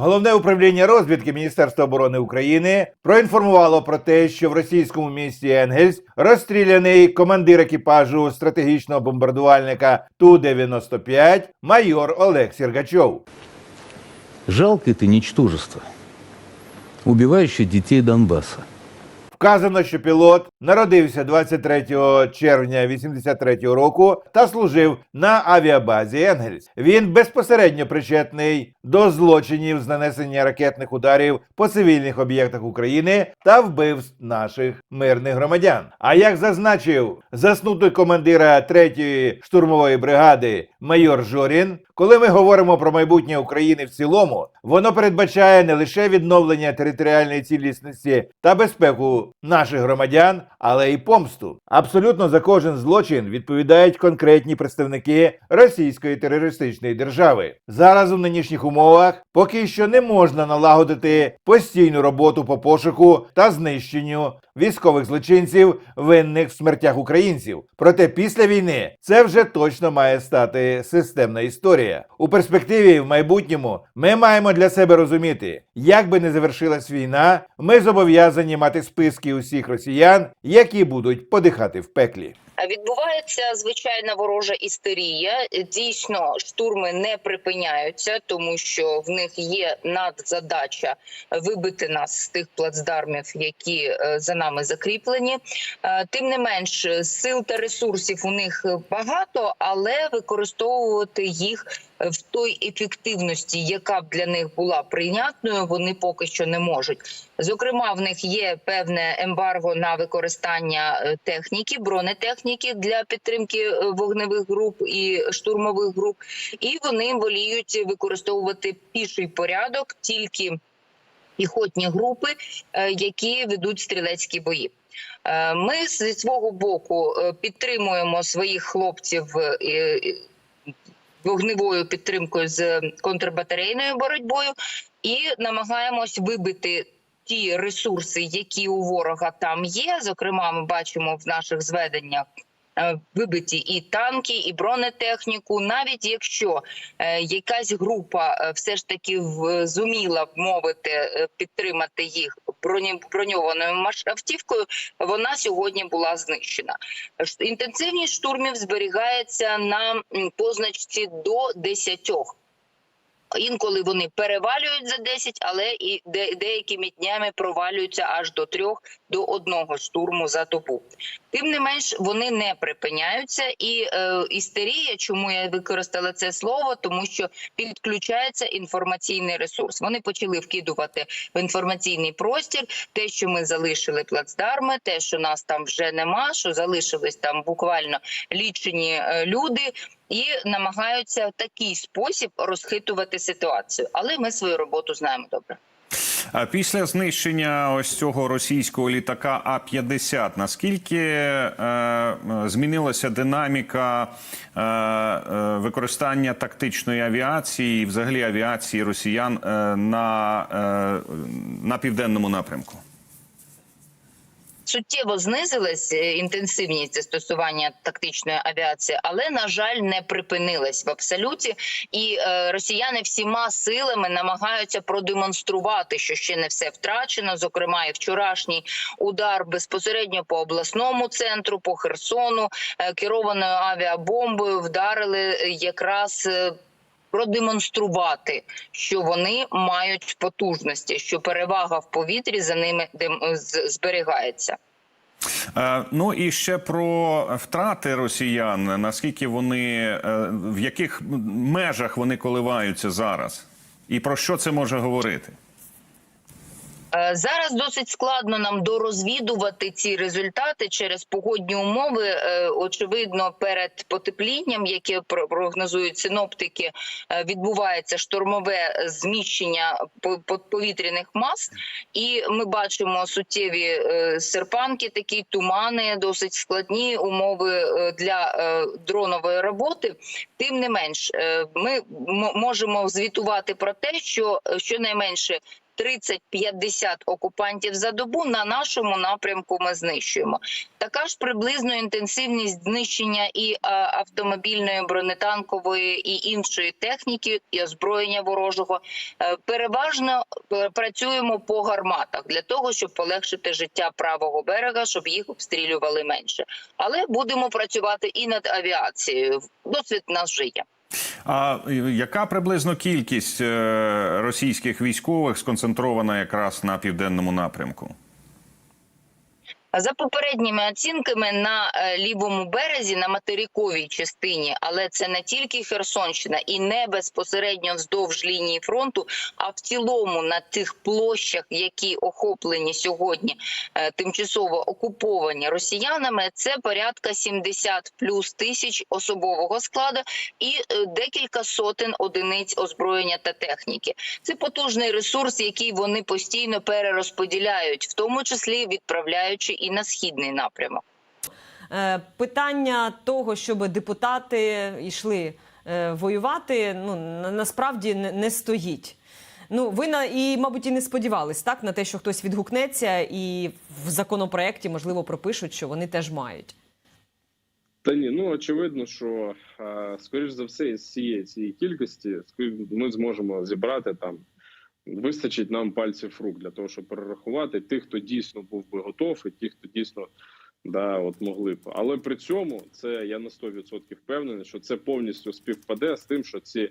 Головне управління розвідки Міністерства оборони України проінформувало про те, що в російському місті Енгельс розстріляний командир екіпажу стратегічного бомбардувальника Ту-95 майор Олег Сергачов. Жалкое ты ничтожество, убивающее детей Донбасса. Вказано, що пілот народився 23 червня 83 року та служив на авіабазі Енгельс. Він безпосередньо причетний до злочинів з нанесення ракетних ударів по цивільних об'єктах України та вбивств наших мирних громадян. А як зазначив заснутий командира 3-ї штурмової бригади майор Жорін, коли ми говоримо про майбутнє України в цілому, воно передбачає не лише відновлення територіальної цілісності та безпеку наших громадян, але й помсту. Абсолютно за кожен злочин відповідають конкретні представники російської терористичної держави. Зараз у нинішніх умовах поки що не можна налагодити постійну роботу по пошуку та знищенню військових злочинців, винних в смертях українців. Проте після війни це вже точно має стати системна історія. У перспективі в майбутньому ми маємо для себе розуміти, як би не завершилась війна, ми зобов'язані мати списки усіх росіян, які будуть подихати в пеклі. Відбувається звичайна ворожа істерія. Дійсно, штурми не припиняються, тому що в них є надзадача вибити нас з тих плацдармів, які е, за нами закріплені. Е, Тим не менш, сил та ресурсів у них багато, але використовувати їх в той ефективності, яка б для них була прийнятною, вони поки що не можуть. Зокрема, в них є певне ембарго на використання е, техніки, бронетехніки для підтримки е, вогневих груп і штурмових груп, і вони воліють використовувати піший порядок тільки піхотні групи, е, які ведуть стрілецькі бої. Ми зі свого боку підтримуємо своїх хлопців вогневою підтримкою з контрбатарейною боротьбою і намагаємось вибити. Ті ресурси, які у ворога там є, зокрема, ми бачимо в наших зведеннях вибиті і танки, і бронетехніку. Навіть якщо е, якась група е, все ж таки зуміла б мовити е, підтримати їх броньованою автівкою, вона сьогодні була знищена. Інтенсивність штурмів зберігається на позначці до 10. Інколи вони перевалюють за 10, але і де, деякими днями провалюються аж до трьох до одного штурму за добу. Тим не менш, вони не припиняються, і е, істерія, чому я використала це слово, тому що підключається інформаційний ресурс. Вони почали вкидувати в інформаційний простір те, що ми залишили плацдарми, те, що нас там вже нема, що залишились там буквально лічені е, люди, і намагаються в такий спосіб розхитувати ситуацію. Але ми свою роботу знаємо добре. А Після знищення ось цього російського літака А-50, наскільки е, е, змінилася динаміка е, е, використання тактичної авіації і взагалі авіації росіян е, на, е, на південному напрямку? Суттєво знизилась е, інтенсивність застосування тактичної авіації, але на жаль, не припинилась в абсолюті. І е, росіяни всіма силами намагаються продемонструвати, що ще не все втрачено. Зокрема, і вчорашній удар безпосередньо по обласному центру, по Херсону, е, керованою авіабомбою вдарили якраз. Продемонструвати, що вони мають потужності, що перевага в повітрі за ними зберігається. Е, Ну і ще про втрати росіян. Наскільки вони е, в яких межах вони коливаються зараз, і про що це може говорити? Е, Зараз досить складно нам дорозвідувати ці результати через погодні умови. Е, Очевидно, перед потеплінням, яке прогнозують синоптики, е, відбувається штормове зміщення по- по- повітряних мас, і ми бачимо суттєві серпанки, такі тумани, досить складні умови для дронової роботи. Тим не менш, ми можемо звітувати про те, що щонайменше 30-50 окупантів за добу на нашому напрямку ми знищуємо. Така ж приблизно інтенсивність знищення і автомобільної, бронетанкової і іншої техніки і озброєння ворожого. Е, Переважно е, працюємо по гарматах для того, щоб полегшити життя правого берега, щоб їх обстрілювали менше. Але будемо працювати і над авіацією. Досвід нас вже. А яка приблизно кількість е, російських військових сконцентрована якраз на південному напрямку? За попередніми оцінками на е, лівому березі на материковій частині, але це не тільки Херсонщина і не безпосередньо вздовж лінії фронту, а в цілому на тих площах, які охоплені сьогодні е, тимчасово окуповані росіянами, це порядка 70 плюс тисяч особового складу і е, декілька сотень одиниць озброєння та техніки. Це потужний ресурс, який вони постійно перерозподіляють, в тому числі відправляючи і на східний напрямок. Е, Питання того, щоб депутати йшли е, воювати, ну насправді не, стоїть. Ну, ви на і, мабуть, і не сподівались так на те, що хтось відгукнеться, і в законопроекті можливо пропишуть, що вони теж мають. Та ні, ну очевидно, що е, скоріш за все із цієї цієї кількості ми зможемо зібрати там. Вистачить нам пальців рук для того, щоб перерахувати тих, хто дійсно був би готов, і ті, хто дійсно да, от могли б. Але при цьому це я на 100% впевнений, що це повністю співпаде з тим, що ці е,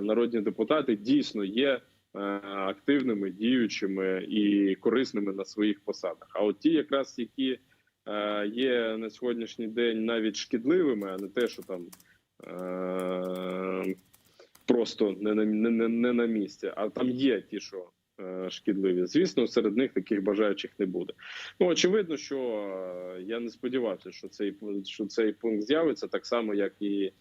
народні депутати дійсно є е, активними, діючими і корисними на своїх посадах. А от ті, якраз які е, є на сьогоднішній день навіть шкідливими, а не те, що там е, просто не на, не, не, не на місці, а там є ті, що е, шкідливі. Звісно, серед них таких бажаючих не буде. Ну очевидно, що е, я не сподівався, що цей що цей пункт з'явиться так само, як і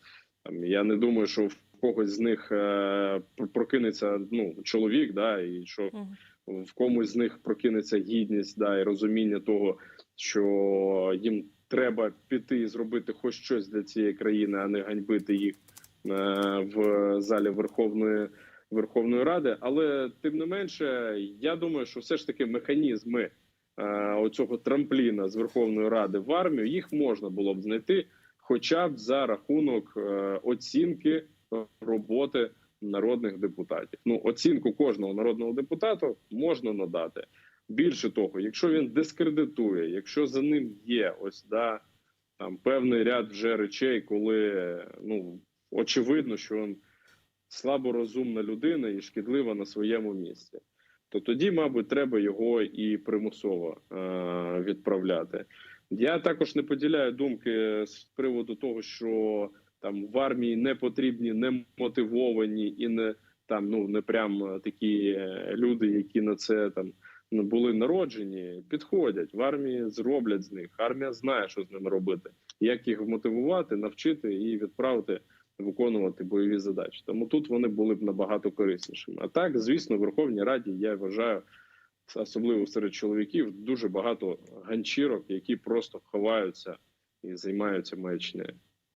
там. Я не думаю, що в когось з них е, прокинеться ну чоловік, да, і що в комусь з них прокинеться гідність, да, і розуміння того, що їм треба піти і зробити хоч щось для цієї країни, а не ганьбити їх в залі Верховної Верховної Ради. Але тим не менше, я думаю, що все ж таки механізми е, оцього трампліна з Верховної Ради в армію їх можна було б знайти, хоча б за рахунок е, оцінки роботи народних депутатів. Ну, оцінку кожного народного депутата можна надати. Більше того, якщо він дискредитує, якщо за ним є ось да там певний ряд вже речей, коли ну очевидно, що він слаборозумна людина і шкідлива на своєму місці, то тоді, мабуть, треба його і примусово е- відправляти. Я також не поділяю думки з приводу того, що там в армії не потрібні, не мотивовані і не там ну не прям такі люди, які на це там ну, були народжені, підходять в армії, зроблять з них. Армія знає, що з ними робити, як їх вмотивувати, навчити і відправити виконувати бойові задачі. Тому тут вони були б набагато кориснішими. А так, звісно, в Верховній Раді я вважаю, особливо серед чоловіків, дуже багато ганчірок, які просто ховаються і займаються маячнею.